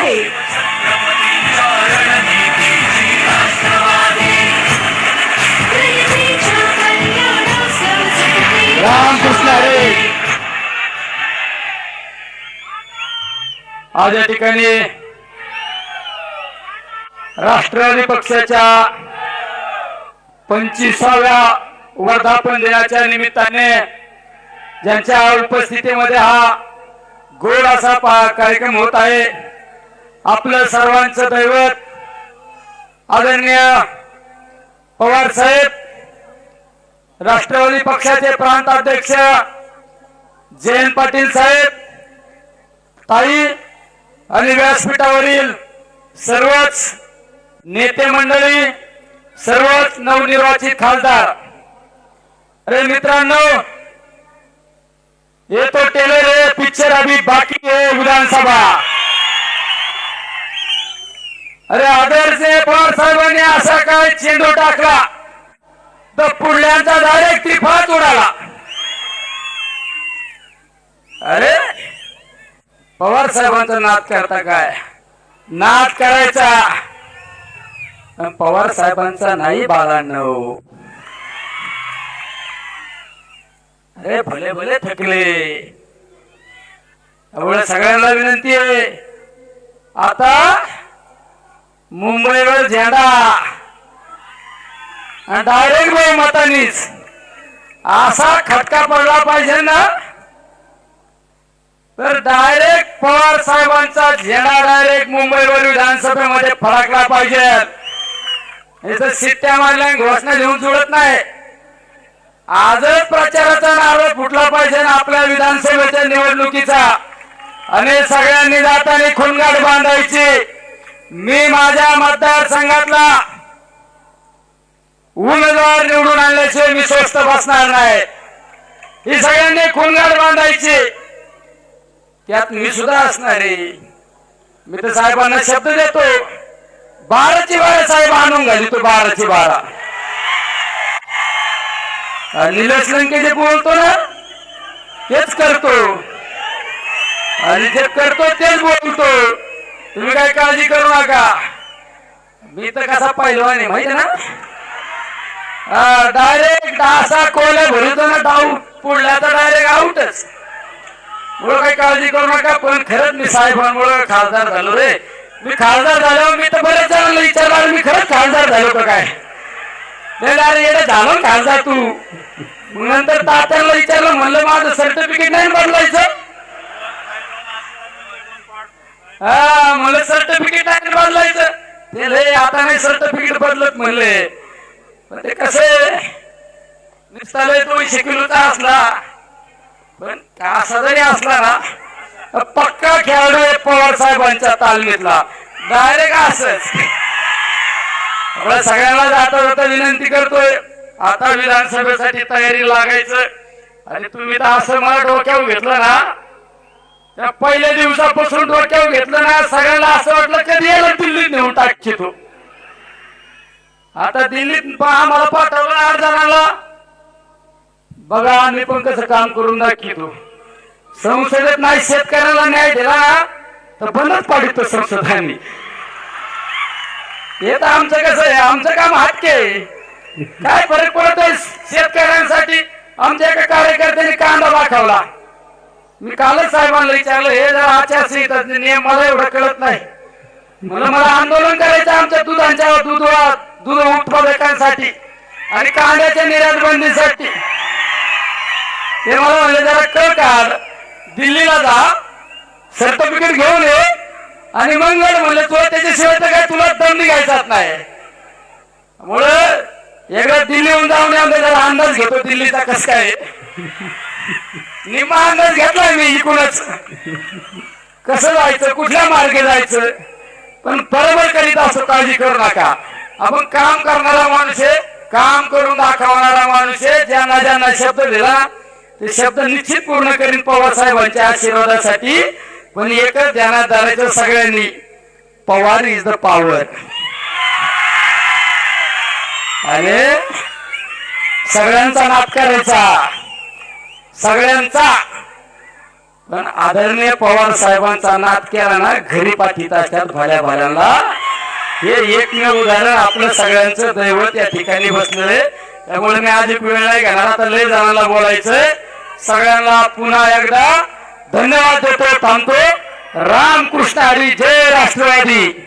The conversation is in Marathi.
आहे. आज या ठिकाणी राष्ट्रवादी पक्षाच्या पंचवीसाव्या वर्धापन दिनाच्या निमित्ताने ज्यांच्या उपस्थितीमध्ये हा गोड असा पा- कार्यक्रम होत आहे आपलं सर्वांचं दैवत आदरणीय पवार साहेब राष्ट्रवादी पक्षाचे प्रांत अध्यक्ष जयंत पाटील साहेब ताई आणि व्यासपीठावरील सर्वच नेते मंडळी सर्वच नवनिर्वाचित खासदार. अरे मित्रांनो ये तो टेलर आहे पिक्चर अभी बाकी आहे विधानसभा. अरे आदर्श पवार साहेबांनी असा काय चेंडू टाकला. तर पुढल्यांचा डायरेक्ट त्रिफाच उडाला अरे? पवार साहेबांचा नाद करता काय? नाद करायचा. पवार साहेबांचा नाही बाळांनो अरे भले भले थकले. एवढं सगळ्यांना विनंती आहे. आता मुंबईवर झेंडा. डायरेक्ट बहुमतानीच असा खटका पडला पाहिजे ना? तर डायरेक्ट पवार साहेबांचा झेंडा डायरेक्ट मुंबईवर विधानसभेमध्ये फडकला पाहिजे. इथं सिट्ट्या मारल्या घोषणा लिहून जुळत नाही. आजच प्रचाराचा नारळ फुटला पाहिजे आपल्या विधानसभेच्या निवडणुकीचा. आणि सगळ्यांनी जाताना खुणगाड बांधायची. मी माझ्या मतदारसंघातला उमेदवार निवडून आणल्याशिवाय मी स्वस्त बसणार नाही. ही सगळ्यांनी खुणगाड बांधायची. त्यात मी सुद्धा असणार. आहे मी तर साहेबांना शब्द देतो बाराची बारा साहेब आणून घाली तो बाराची बारा. आणि निलेश लंके जे बोलतो ना? तेच करतो. आणि जे करतो तेच बोलतो. तुम्ही काय काळजी करू नका. मी तर कसा पहिलवान आहे माहिती ना? डायरेक्ट डासा कोल्या भरतो ना डाऊट पुढला तर डायरेक्ट आउटच मुळे काही काळजी करू नका पण खरंच मी साहेबांमुळे खासदार झालो रे. मी खासदार झालो मी तर बरेच जणांना विचारलं मी खरंच खासदार झालो का काय? नाही अरे येडे झालो खासदार तू. नंतर तात्यांना विचारलं म्हणलं माझं सर्टिफिकेट नाही बदलायचं? हा मला सर्टिफिकेट आहे बदलायचं. ते लय आता नाही सर्टिफिकेट बदलत म्हणले. पण ते कसे नुसता लय तो शिकलूचा असला. पण असा जरी असला ना पक्का खेळाडू आहे पवार साहेबांच्या तालमीतला. डायरेक्ट असच. सगळ्यांना जाता जाता विनंती करतोय. आता विधानसभेसाठी तयारी लागायचं. आणि तुम्ही तर असं मला डोक्यावर घेतलं ना त्या पहिल्या दिवसापासून डोक्यावर घेतलं ना सगळ्यांना असं वाटलं कधी यायला दिल्लीत नेऊन टाकची तू? आता दिल्लीत आम्हाला पाठवलं आठ जणांना बघा आम्ही पण कसं काम करून दाखवतो. संसदेत नाही शेतकऱ्याला न्याय दिला तर बंदच पाडितो संसदांनी. हे तर आमचं कसं आहे? आमचं काम हटके काय फरक पडतोय शेतकऱ्यांसाठी? आमच्या एका कार्यकर्त्याने कांदा दाखवला मी कालच साहेबांना विचारलं हे जर आचारसंहिता नियम मला एवढं कळत नाही. मला मला आंदोलन करायचं आमच्या दुधांच्या दूध दूध उत्पादकांसाठी आणि कांद्याच्या निर्यात बंदीसाठी ते मला म्हणले जरा कळ काढ दिल्लीला जा सर्टिफिकेट घेऊन ये आणि मंगळ म्हणलं तुला त्याच्याशिवाय तर काय तुला दम घ्यायचा नाही. मुळे एकदा दिल्लीहून जाऊन आमचा जरा अंदाज घेतो दिल्लीचा कस काय? निमा अंदाज घेतलाय मी इकूनच. कसं जायचं कुठल्या मार्गे जायचं? पण बरोबर करीत असं काळजी करू नका. आपण काम करणारा माणूस आहे काम करून दाखवणारा माणूस आहे ज्यांना ज्यांना शब्द दिला ते शब्द निश्चित पूर्ण करीन पवार साहेबांच्या आशीर्वादासाठी. पण एकच ध्यानात धरायचं सगळ्यांनी पवार इज द पॉवर अरे सगळ्यांचा नाद करायचा. सगळ्यांचा. पण आदरणीय पवार साहेबांचा नाद केला ना घरी पाठीत असतात भल्या भल्यांना. हे एकमेव उदाहरण आपलं सगळ्यांचं दैवत या ठिकाणी बसलंय त्यामुळे मी अधिक वेळ नाही घेणार. आता लय जणांना बोलायचंय. सगळ्यांना पुन्हा एकदा धन्यवाद देतो थांबतो. रामकृष्ण हरी जय राष्ट्रवादी.